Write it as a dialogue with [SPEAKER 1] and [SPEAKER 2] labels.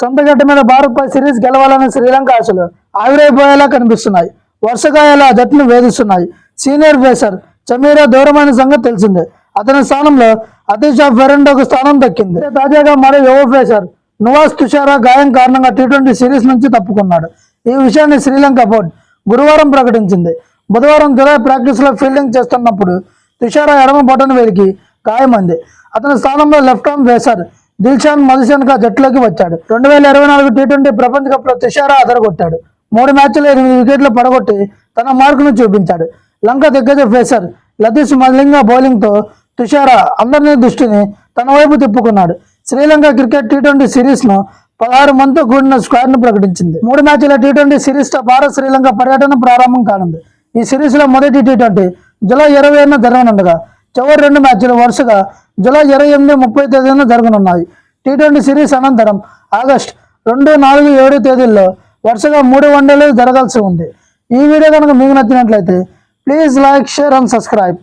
[SPEAKER 1] సొంత గడ్డ మీద భారత్పై సిరీస్ గెలవాలన్న శ్రీలంక ఆశలు ఆవిరైపోయేలా కనిపిస్తున్నాయి. వర్షగాయాలు ఆ జట్టును వేధిస్తున్నాయి. సీనియర్ పేసర్ చమీరా దూరమైన సంగతి తెలిసిందే. అతని స్థానంలో అతీషా ఫెరెండోకు స్థానం దక్కింది. తాజాగా మరో యువ పేసర్ నువాస్ తుషారా గాయం కారణంగా టీ ట్వంటీ సిరీస్ నుంచి తప్పుకున్నాడు. ఈ విషయాన్ని శ్రీలంక బోర్డు గురువారం ప్రకటించింది. బుధవారం జులై ప్రాక్టీస్లో ఫీల్డింగ్ చేస్తున్నప్పుడు తుషారా ఎడమ బొటన వేలికి గాయమైంది. అతని స్థానంలో లెఫ్ట్ ఆర్మ్ వేసర్ దిల్షాన్ మధుసెన్కా జట్టులోకి వచ్చాడు. రెండు వేల ఇరవై నాలుగు టీ ట్వంటీ ప్రపంచ కప్లో తుషారా అదరగొట్టాడు. మూడు మ్యాచ్లు ఎనిమిది వికెట్లు పడగొట్టి తన మార్కును చూపించాడు. లంక దిగ్గజ ఫేసర్ లతీష్ మలింగ బౌలింగ్తో తుషారా అందరినీ దృష్టిని తన వైపు తిప్పుకున్నాడు. శ్రీలంక క్రికెట్ టీ ట్వంటీ సిరీస్ను పదహారు మందితో కూడిన స్క్వాడ్ను ప్రకటించింది. మూడు మ్యాచ్ల టీ ట్వంటీ సిరీస్తో భారత్ శ్రీలంక పర్యటన ప్రారంభం కానుంది. ఈ సిరీస్లో మొదటి టీ ట్వంటీ జూలై ఇరవై జరగనుండగా చివరి రెండు మ్యాచ్లు వరుసగా జూలై ఇరవై ఎనిమిది ముప్పై తేదీన జరగనున్నాయి. టీ ట్వంటీ సిరీస్ అనంతరం ఆగస్ట్ రెండు నాలుగు ఏడు తేదీల్లో వరుసగా మూడు వన్డేలు జరగాల్సి ఉంది. ఈ వీడియో కనుక మీకు నచ్చినట్లయితే please like share and subscribe.